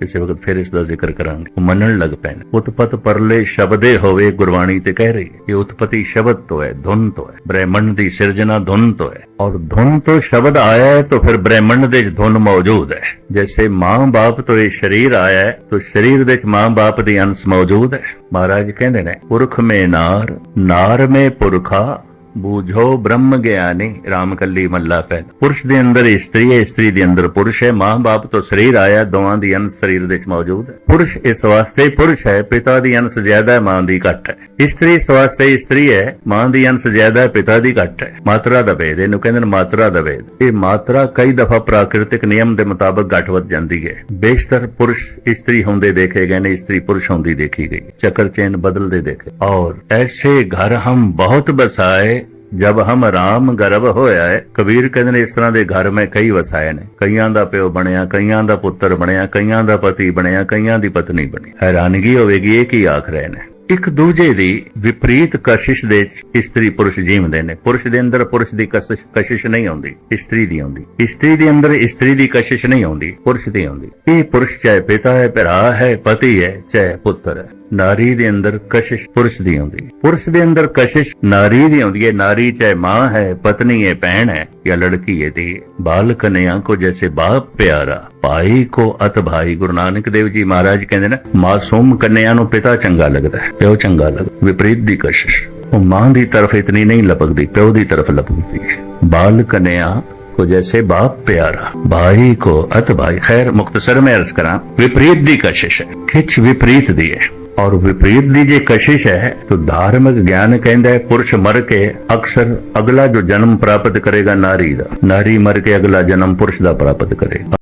ਕਿਸੇ ਵਕਤ ਫਿਰ ਇਸ ਦਾ ਜ਼ਿਕਰ ਕਰਾਂਗੇ। ਉਹ ਮੰਨਣ ਲੱਗ ਪਏ ਉਤਪਤ ਪਰਲੇ ਸ਼ਬਦੇ ਹੋਵੇ ਗੁਰਬਾਣੀ ਤੇ ਕਹਿ ਰਹੀ ਹੈ ਇਹ ਉਤਪਤੀ ਸ਼ਬਦ ਤੋਂ ਹੈ, ਧੁਨ ਤੋਂ ਹੈ। ਬ੍ਰਹਿਮੰਡ ਦੀ ਸਿਰਜਣਾ ਧੁਨ ਤੋਂ ਹੈ। ਔਰ ਧੁਨ ਤੋਂ ਸ਼ਬਦ ਆਇਆ ਹੈ, ਤਾਂ ਫਿਰ ਬ੍ਰਹਿਮੰਡ ਦੇ ਵਿੱਚ ਧੁਨ ਮੌਜੂਦ ਹੈ। ਜੈਸੇ ਮਾਂ ਬਾਪ ਤੋਂ ਇਹ ਸਰੀਰ ਆਇਆ ਹੈ, ਤਾਂ ਸਰੀਰ ਦੇ ਵਿੱਚ ਮਾਂ ਬਾਪ ਦੀ ਅੰਸ਼ ਮੌਜੂਦ ਹੈ। ਮਹਾਰਾਜ ਕਹਿੰਦੇ ਨੇ, ਪੁਰਖ ਮੇ ਨਾਰ ਨਾਰ ਮੇ ਪੁਰਖਾ ਬੂਝੋ ਬ੍ਰਹਮ ਗਿਆਨੀ ਰਾਮਕੱਲੀ ਮੱਲਾ ਪੈ ਪੁਰਸ਼ ਦੇ ਅੰਦਰ ਇਸਤਰੀ ਹੈ ਇਸਤਰੀ ਦੇ ਅੰਦਰ ਪੁਰਸ਼ ਹੈ। ਮਾਂ-ਬਾਪ ਤੋਂ ਸਰੀਰ ਆਇਆ, ਦੋਵਾਂ ਦੀ ਅੰਸ਼ ਸਰੀਰ ਦੇ ਵਿੱਚ ਮੌਜੂਦ ਹੈ। ਪੁਰਸ਼ ਇਸ ਵਾਸਤੇ ਪੁਰਸ਼ ਹੈ, ਪਿਤਾ ਦੀ ਅੰਸ਼ ਜ਼ਿਆਦਾ ਹੈ, ਮਾਂ ਦੀ ਘੱਟ ਹੈ। ਇਸਤਰੀ ਇਸ ਵਾਸਤੇ ਇਸਤਰੀ ਹੈ, ਮਾਂ ਦੀ ਅੰਸ਼ ਜ਼ਿਆਦਾ ਹੈ, ਪਿਤਾ ਦੀ ਘੱਟ ਹੈ। ਮਾਤਰਾ ਦਾ ਭੇਦ, ਇਹਨੂੰ ਕਹਿੰਦੇ ਨੇ ਮਾਤਰਾ ਦਾ ਭੇਦ। ਇਹ ਮਾਤਰਾ ਕਈ ਦਫਾ ਪ੍ਰਾਕਿਰਤਿਕ ਨਿਯਮ ਦੇ ਮੁਤਾਬਕ ਘੱਟ ਵੱਧ ਜਾਂਦੀ ਹੈ। ਬੇਸ਼ਤਰ ਪੁਰਸ਼ ਇਸਤਰੀ ਹੁੰਦੇ ਦੇਖੇ ਗਏ ਨੇ ਇਸਤਰੀ ਪੁਰਸ਼ ਹੁੰਦੀ ਦੇਖੀ ਗਈ। ਚੱਕਰ ਚੇਨ ਬਦਲਦੇ ਦੇਖੇ। ਔਰ ਐਸੇ ਘਰ ਹਮ ਬਹੁਤ ਬਸਾਏ ਜਬ ਹਮ ਰਾਮ ਗਰਭ ਹੋਇਆ ਹੈ, ਕਬੀਰ ਕਹਿੰਦੇ ਨੇ, ਇਸ ਤਰ੍ਹਾਂ ਦੇ ਘਰ ਮੈਂ ਕਈ ਵਸਾਏ ਨੇ। ਕਈਆਂ ਦਾ ਪਿਓ ਬਣਿਆ, ਕਈਆਂ ਦਾ ਪੁੱਤਰ ਬਣਿਆ, ਕਈਆਂ ਦਾ ਪਤੀ ਬਣਿਆ, ਕਈਆਂ ਦੀ ਪਤਨੀ ਬਣੀ। ਹੈਰਾਨਗੀ ਹੋਵੇਗੀ ਇਹ ਕੀ ਆਖ ਰਹੇ ਨੇ। ਇੱਕ ਦੂਜੇ ਦੀ ਵਿਪਰੀਤ ਕਸ਼ਿਸ਼ ਦੇ ਇਸਤਰੀ ਪੁਰਸ਼ ਜੀਵਦੇ ਨੇ। ਪੁਰਸ਼ ਦੇ ਅੰਦਰ ਪੁਰਸ਼ ਦੀ ਕਸ਼ਿਸ਼ ਕਸ਼ਿਸ਼ ਨਹੀਂ ਆਉਂਦੀ, ਇਸਤਰੀ ਦੀ ਆਉਂਦੀ। ਇਸਤਰੀ ਦੇ ਅੰਦਰ ਇਸਤਰੀ ਦੀ ਕਸ਼ਿਸ਼ ਨਹੀਂ ਆਉਂਦੀ, ਪੁਰਸ਼ ਦੀ ਆਉਂਦੀ। ਇਹ ਪੁਰਸ਼ ਚਾਹੇ ਪਿਤਾ ਹੈ, ਭਰਾ ਹੈ, ਪਤੀ ਹੈ, ਚਾਹੇ ਪੁੱਤਰ ਹੈ। ਨਾਰੀ ਦੇ ਅੰਦਰ ਕਸ਼ਿਸ਼ ਪੁਰਸ਼ ਦੀ ਆਉਂਦੀ। ਪੁਰਸ਼ ਦੇ ਅੰਦਰ ਕਸ਼ਿਸ਼ ਨਾਰੀ ਦੀ ਆਉਂਦੀ ਹੈ। ਨਾਰੀ ਚਾਹੇ ਮਾਂ ਹੈ, ਪਤਨੀ ਹੈ, ਭੈਣ ਹੈ ਜਾਂ ਲੜਕੀ ਹੈ ਦੀ ਬਾਲ ਕਨਿਆ ਕੋ ਜੈਸੇ ਬਾਪ ਪਿਆਰਾ, ਭਾਈ ਕੋ ਅਤ ਭਾਈ ਗੁਰੂ ਨਾਨਕ ਦੇਵ ਜੀ ਮਹਾਰਾਜ ਕਹਿੰਦੇ ਨੇ, ਮਾਸੂਮ ਕਨਿਆ ਨੂੰ ਪਿਤਾ ਚੰਗਾ ਲੱਗਦਾ ਹੈ। ਪਿਓ ਚੰਗਾ ਲੱਗਦਾ ਵਿਪਰੀਤ ਦੀ ਕਸ਼ਿਸ਼ ਉਹ ਮਾਂ ਦੀ ਤਰਫ ਇਤਨੀ ਨਹੀਂ ਲਪਕਦੀ ਪਿਓ ਦੀ ਤਰਫ ਲਪਕਦੀ ਹੈ ਬਾਲ ਕਨਿਆ को जैसे बाप प्यारा भाई को अत भाई खैर मुख्तसर में अर्ज करा विपरीत दी कशिश है खिच विपरीत दी है ਔਰ ਵਿਪਰੀਤ ਦੀ ਜੇ ਕਸ਼ਿਸ਼ ਹੈ ਤਾਂ ਧਾਰਮਿਕ ਗਿਆਨ ਕਹਿੰਦਾ ਹੈ ਪੁਰਸ਼ ਮਰ ਕੇ ਅਕਸਰ ਅਗਲਾ ਜੋ ਜਨਮ ਪ੍ਰਾਪਤ ਕਰੇਗਾ ਨਾਰੀ ਦਾ ਨਾਰੀ ਮਰ ਕੇ ਅਗਲਾ ਜਨਮ ਪੁਰਸ਼ ਦਾ ਪ੍ਰਾਪਤ ਕਰੇਗਾ